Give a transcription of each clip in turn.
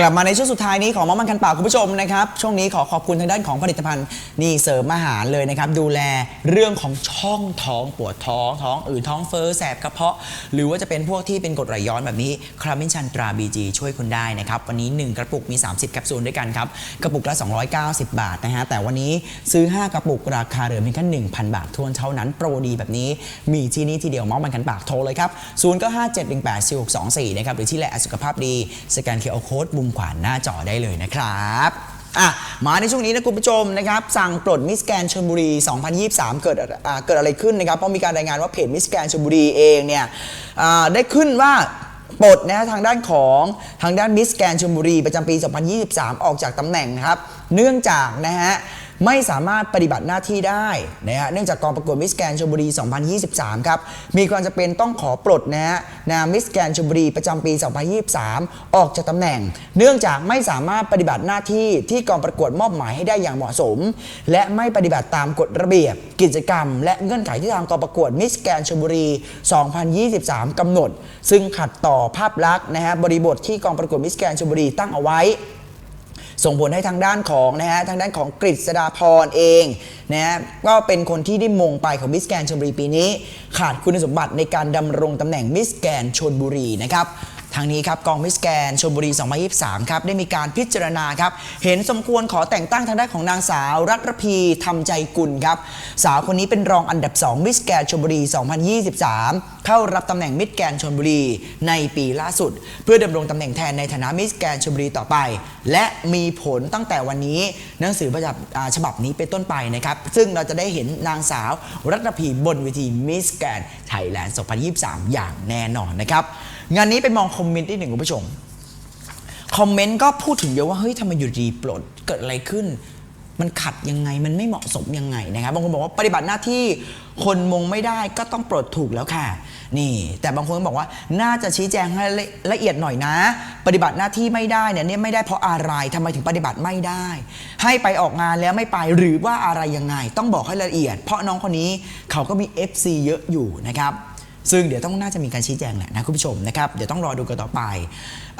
กลับมาในช่วงสุดท้ายนี้ของมอมันคันปากคุณผู้ชมนะครับ ช่วงนี้ขอขอบคุณทางด้านของผลิตภัณฑ์นี่เสริมอาหารเลยนะครับ ดูแลเรื่องของช่องท้องปวดท้องท้องอืดท้องเฟ้อแสบกระเพาะ หรือว่าจะเป็นพวกที่เป็นกรดไหลย้อนแบบนี้ครามินชันตราบีจีช่วยคุณได้นะครับ วันนี้ 1 กระปุกมี 30 แคปซูลด้วยกันครับ กระปุกละ 290 บาทนะฮะแต่วันนี้ซื้อ 5 กระปุกราคาเหลือเพียงแค่1,000 บาททวนเท่านั้นโปรดีแบบนี้มีที่นี่ที่เดียวมอมันคันปากโทรเลยครับ0 9 5 7 1 8 4 6 2 4นะครับหรือที่แหละสุขภาพดีสแกนเคอร์โค้ดมุมขวาหน้าจอได้เลยนะครับอะมาในช่วงนี้นะคุณผู้ชมนะครับสั่งปลดมิสแกนชลบุรี 2023 เกิดเกิดอะไรขึ้นนะครับ เพราะมีการรายงานว่าเพจมิสแกนชลบุรีเองเนี่ยได้ขึ้นว่าปลดนะฮะทางด้านของทางด้านมิสแกนชลบุรีประจำปี 2023 ออกจากตำแหน่งนะครับ เนื่องจากนะฮะ ไม่สามารถปฏิบัติหน้าที่ได้นะฮะเนื่องจากกองประกวดมิสแกนชลบุรี 2023 ครับ มีความจำเป็นต้องขอปลดนะฮะนามมิสแกนชลบุรีประจำปี 2023 ออกจากตำแหน่ง เนื่องจากไม่สามารถปฏิบัติหน้าที่ที่กองประกวดมอบหมายให้ได้อย่างเหมาะสม และไม่ปฏิบัติตามกฎระเบียบ กิจกรรม และเงื่อนไขที่ทางกองประกวดมิสแกนชลบุรี 2023 กำหนด ซึ่งขัดต่อภาพลักษณ์นะฮะบริบทที่กองประกวดมิสแกนชลบุรีตั้งเอาไว้ ส่งผลให้ทางด้านของนะฮะทางด้านของกฤษดาพรเองนะฮะก็เป็นคนที่ได้มงไปของมิสแกนชลบุรีปีนี้ ขาดคุณสมบัติในการดำรงตำแหน่งมิสแกนชลบุรีนะครับางนี้ครับกองมิสแกนชลบุรี 2023 ครับได้มีการพิจารณาครับเห็นสมควรขอแต่งตั้งทางด้านของนางสาวรัตรพีทำใจกุลครับสาวคนนี้เป็นรองอันดับ 2 มิสแกนชลบุรี 2023 เข้ารับตำแหน่งมิสแกนชลบุรี ในปีล่าสุด เพื่อดำรงตำแหน่งแทนในฐานะมิสแกนชลบุรีต่อไป และมีผลตั้งแต่วันนี้หนังสือประจับฉบับนี้เป็นต้นไปนะครับซึ่งเราจะได้เห็นนางสาวรัตนพีบนเวทีมิสแกนไทยแลนด์ 2023 อย่างแน่นอนนะครับ งานนี้ไปมองคอมเมนต์ที่หนึ่งคุณผู้ชม คอมเมนต์ก็พูดถึงเยอะว่าเฮ้ยทำไมอยู่ดีปลดเกิดอะไรขึ้น มันขัดยังไงมันไม่เหมาะสมยังไงนะครับบางคนบอกว่าปฏิบัติหน้าที่คนมงไม่ได้ก็ต้องปลดถูกแล้วค่ะ นี่ แต่บางคนก็บอกว่าน่าจะชี้แจงให้ละละเอียดหน่อยนะ ปฏิบัติหน้าที่ไม่ได้เนี่ยเนี่ยไม่ได้เพราะอะไรทำไมถึงปฏิบัติไม่ได้ ให้ไปออกงานแล้วไม่ไปหรือว่าอะไรยังไง ต้องบอกให้ละเอียด เพราะน้องคนนี้เขาก็มี FC เยอะอยู่นะครับ ซึ่งเดี๋ยวต้องน่าจะมีการชี้แจงแหละนะคุณผู้ชมนะครับเดี๋ยวต้องรอดูกันต่อไป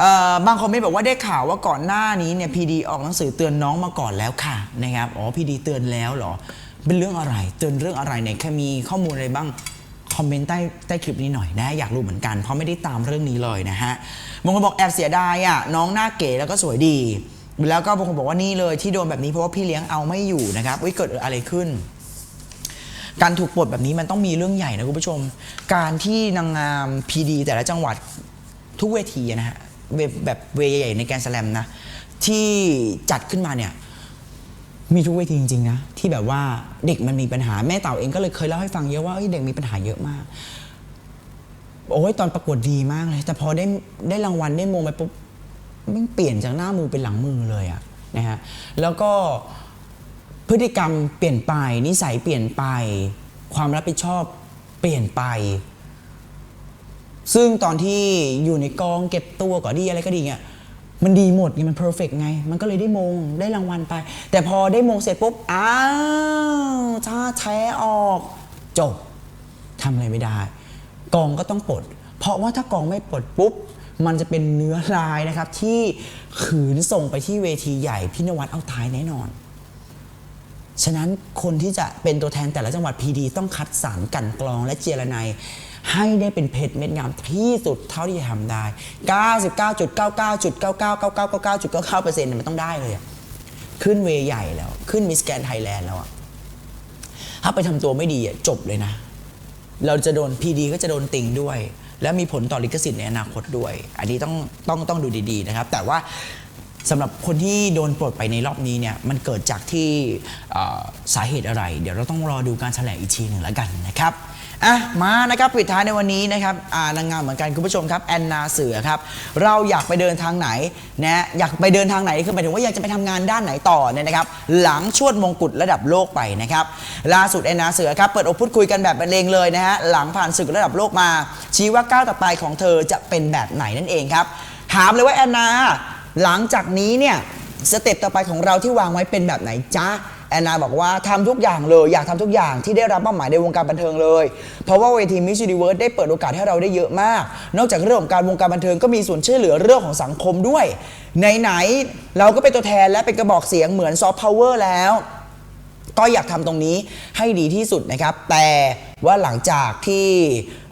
ออบางคอมเมนต์บอกว่าได้ข่าวว่าก่อนหน้านี้เนี่ยพีดีออกหนังสือเตือนน้องมาก่อนแล้วค่ะนะครับอ๋อพีดีเตือนแล้วเหรอเป็นเรื่องอะไร เตือนเรื่องอะไรเนี่ยแค่มีข้อมูลอะไรบ้างคอมเมนต์ใต้ใต้คลิปนี้หน่อยนะ อยากรู้เหมือนกัน เพราะไม่ได้ตามเรื่องนี้เลยนะฮะบางคนบอกแอบเสียดายอะน้องหน้าเก๋แล้วก็สวยดี แล้วก็บางคนบอกว่านี่เลยที่โดนแบบนี้เพราะว่าพี่เลี้ยงเอาไม่อยู่นะครับวิเกิดอะไรขึ้น การถูกปลดแบบนี้มันต้องมีเรื่องใหญ่นะคุณผู้ชม การที่นางงามพีดีแต่ละจังหวัดทุกเวทีนะฮะเวแบบเวใหญ่ในแกนสแลมนะ ที่จัดขึ้นมาเนี่ย มีทุกเวทีจริงๆนะ ที่แบบว่าเด็กมันมีปัญหาแม่เต่าเองก็เลยเคยเล่าให้ฟังเยอะว่าเอ้ยเด็กมีปัญหาเยอะมากโอ้ยตอนประกวดดีมากเลย แต่พอได้ได้รางวัลได้มงไปปุ๊บมันเปลี่ยนจากหน้ามือเป็นหลังมือเลยอะนะฮะแล้วก็ พฤติกรรมเปลี่ยนไป นิสัยเปลี่ยนไป ความรับผิดชอบเปลี่ยนไป ซึ่งตอนที่อยู่ในกองเก็บตัวก็ดีอะไรก็ดีเงี้ยมันดีหมดไงมันเพอร์เฟกไง มันก็เลยได้มงได้รางวัลไป แต่พอได้มงเสร็จปุ๊บ อ้าวถ้าแท้ออกจบทำอะไรไม่ได้ กองก็ต้องปลด เพราะว่าถ้ากองไม่ปลดปุ๊บ มันจะเป็นเนื้อลายนะครับ ที่ขืนส่งไปที่เวทีใหญ่พี่นวัดเอาท้ายแน่นอน ฉะนั้นคนที่จะเป็นตัวแทนแต่ละจังหวัดพีดีต้องคัดสรรกันกรองและเจรไนายให้ได้เป็นเพชรเม็ดงามที่สุดเท่าที่จะทำได้ 99.99.999999.99%เนี่ยมันต้องได้เลยอะขึ้นเวใหญ่แล้ว ขึ้นมิสแกนไทยแลนด์แล้วอะถ้าไปทำตัวไม่ดีอะจบเลยนะ เราจะโดนพีดีก็จะโดนติงด้วย และมีผลต่อลิขสิทธิ์ในอนาคตด้วย อันนี้ต้องต้องต้องดูดีๆนะครับ แต่ว่า สำหรับคนที่โดนปลดไปในรอบนี้เนี่ยมันเกิดจากที่เอ่อสาเหตุอะไร เดี๋ยวเราต้องรอดูการแถลงอีกทีหนึ่งแล้วกันนะครับอะมานะครับปิดท้ายในวันนี้นะครับอ่านางงามเหมือนกันคุณผู้ชมครับแอนนาเสือครับเราอยากไปเดินทางไหนนะอยากไปเดินทางไหนคือหมายถึงว่าอยากจะไปทำงานด้านไหนต่อเนี่ยนะครับหลังชวดมงกุฎระดับโลกไปนะครับล่าสุดแอนนาเสือครับเปิดอกพูดคุยกันแบบบรรเลงเลยนะฮะหลังผ่านศึกระดับโลกมา ชี้ว่าก้าวต่อไปของเธอจะเป็นแบบไหนนั่นเองครับ ถามเลยว่าแอนนา หลังจากนี้เนี่ยสเต็ปต่อไปของเราที่วางไว้เป็นแบบไหนจ๊ะแอนนาบอกว่าทำทุกอย่างเลยอยากทำทุกอย่างที่ได้รับมอบหมายในวงการบันเทิงเลย เพราะว่าเวที Miss Universe ได้เปิดโอกาสให้เราได้เยอะมาก นอกจากเรื่องของการวงการบันเทิงก็มีส่วนช่วยเหลือเรื่องของสังคมด้วย ไหนๆเราก็เป็นตัวแทนและเป็นกระบอกเสียงเหมือนซอฟต์พาวเวอร์แล้ว ก็อยากทำตรงนี้ให้ดีที่สุดนะครับ แต่ว่าหลังจากที่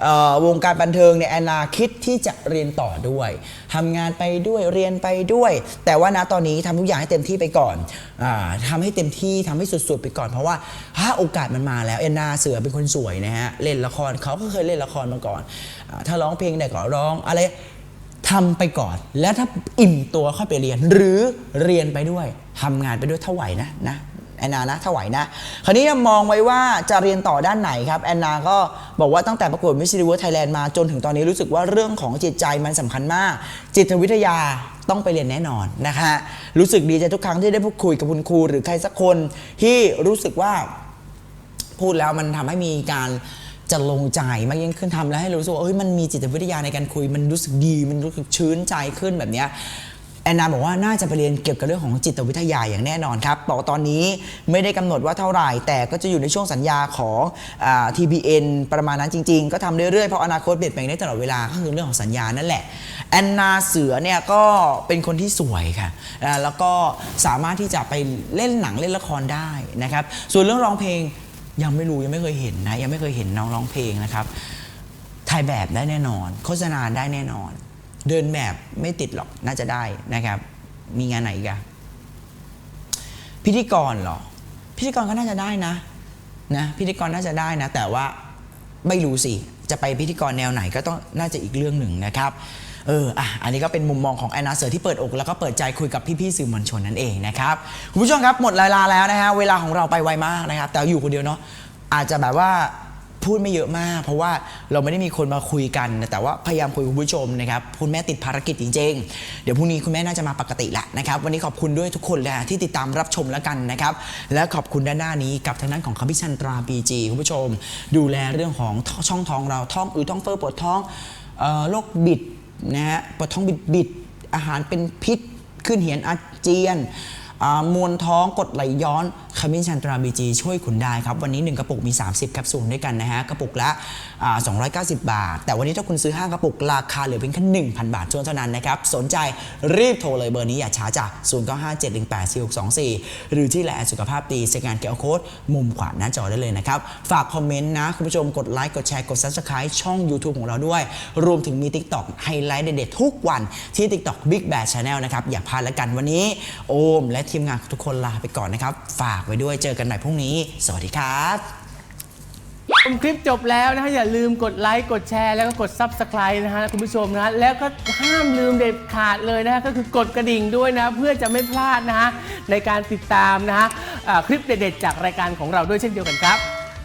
เอ่อวงการบันเทิงเนี่ยแอนนาคิดที่จะเรียนต่อด้วยทำงานไปด้วยเรียนไปด้วย แต่ว่าณตอนนี้ทำทุกอย่างให้เต็มที่ไปก่อนอาทำให้เต็มที่ทำให้สุดๆไปก่อน เพราะว่าถ้าโอกาสมันมาแล้วแอนนาเสือเป็นคนสวยนะฮะเล่นละครเขาก็เคยเล่นละครมาก่อนอาถ้าร้องเพลงไหนก็ร้องอะไร ทำไปก่อน แล้วถ้าอิ่มตัวค่อยไปเรียน หรือเรียนไปด้วยทำงานไปด้วยถ้าไหวนะนะ แอนนานะถ้าไหวนะ คราวนี้มองไว้ว่าจะเรียนต่อด้านไหนครับแอนนาก็บอกว่าตั้งแต่ประกวดมิสซิลิเวอร์ไทยแลนด์มาจนถึงตอนนี้รู้สึกว่าเรื่องของจิตใจมันสำคัญมาก จิตวิทยาต้องไปเรียนแน่นอนนะคะรู้สึกดีใจทุกครั้งที่ได้พูดคุยกับคุณครูหรือใครสักคนที่รู้สึกว่าพูดแล้วมันทำให้มีการจะลงใจมากยิ่งขึ้นทำแล้วให้รู้สึกว่าเอ้ยมันมีจิตวิทยาในการคุย มันรู้สึกดี มันรู้สึกชื้นใจขึ้นแบบเนี้ย อนนาบอกว่าน่าจะไปเรียนเกี่ยวกับเรื่องของจิตวิทยาอย่างแน่นอนครับบอกว่าตอนนี้ไม่ได้กำหนดว่าเท่าไหร่ แต่ก็จะอยู่ในช่วงสัญญาของอ TPN ประมาณนั้นจริง ๆ ก็ทำเรื่อยๆเพราะอนาคตเปลี่ยนแปลงได้ตลอดเวลาก็คือเรื่องของสัญญานั่นแหละแอนนาเสือเนี่ยก็เป็นคนที่สวยค่ะแล้วก็สามารถที่จะไปเล่นหนังเล่นละครได้นะครับ ส่วนเรื่องร้องเพลงยังไม่รู้ยังไม่เคยเห็นนะยังไม่เคยเห็นน้องร้องเพลงนะครับถ่ายแบบได้แน่นอน โฆษณาได้แน่นอน เดินแบบไม่ติดหรอกน่าจะได้นะครับ มีงานไหนกันพิธีกรเหรอ พิธีกรก็น่าจะได้นะนะพิธีกรน่าจะได้นะ แต่ว่าไม่รู้สิจะไปพิธีกรแนวไหนก็ต้องน่าจะอีกเรื่องหนึ่งนะครับเอออะอันนี้ก็เป็นมุมมองของแอนนาเสือที่เปิดอก แล้วก็เปิดใจคุยกับพี่ๆสื่อมวลชนนั่นเองนะครับคุณผู้ชมครับหมดเวลาแล้วนะฮะเวลาของเราไปไวมากนะครับ แต่อยู่คนเดียวเนาะอาจจะแบบว่า พูดไม่เยอะมาก เพราะว่าเราไม่ได้มีคนมาคุยกัน แต่ว่าพยายามคุยกับคุณผู้ชมนะครับคุณแม่ติดภารกิจจริงๆ เดี๋ยวพรุ่งนี้คุณแม่น่าจะมาปกติแหละนะครับวันนี้ขอบคุณด้วยทุกคนเลยนะที่ติดตามรับชมแล้วกันนะครับและขอบคุณด้านหน้านี้กับทางด้านของคำพิชันตราบีจีคุณผู้ชม ดูแลเรื่องของช่องท้องเราท้องอืดท้องเฟ้อปวดท้องโรคบิดนะฮะปวดท้องบิดบิดอาหารเป็นพิษขึ้นเหียนอาเจียนมวลท้องกดไหลย้อน ขมิ้นชันตราบีจีช่วยคุณได้ครับ วันนี้ 1 กระปุกมี 30 แคปซูลด้วยกันนะฮะ กระปุกละอ่า290 บาท แต่วันนี้ถ้าคุณซื้อ 5 กระปุก ราคาเหลือเพียงแค่1,000 บาทเท่านั้นนะครับ สนใจรีบโทรเลยเบอร์นี้อย่าช้าจ้ะ0957184624 หรือที่แหลสุขภาพดีสแกนเคอร์โค้ดมุมขวาหน้าจอได้เลยนะครับ ฝากคอมเมนต์นะ คุณผู้ชมกดไลค์กดแชร์กด subscribe ช่อง YouTube ของเราด้วย รวมถึงมี TikTok ไฮไลท์เด็ดๆทุกวันที่ TikTok Big Bad Channel นะครับอย่าพลาดล้วกันวันนี้ โอม และทีมงานทุกคนลาไปก่อนนะครับฝากไว้ด้วยเจอกันใหม่พรุ่งนี้ สวัสดีครับชมคลิปจบแล้วนะฮะอย่าลืมกดไลค์กดแชร์แล้วก็กด Subscribe นะฮะคุณผู้ชมนะ แล้วก็ห้ามลืมเด็ดขาดเลยนะฮะก็คือกดกระดิ่งด้วยนะ เพื่อจะไม่พลาดนะฮะในการติดตามนะฮะอ่าคลิปเด็ดๆจากรายการของเราด้วยเช่นเดียวกันครับ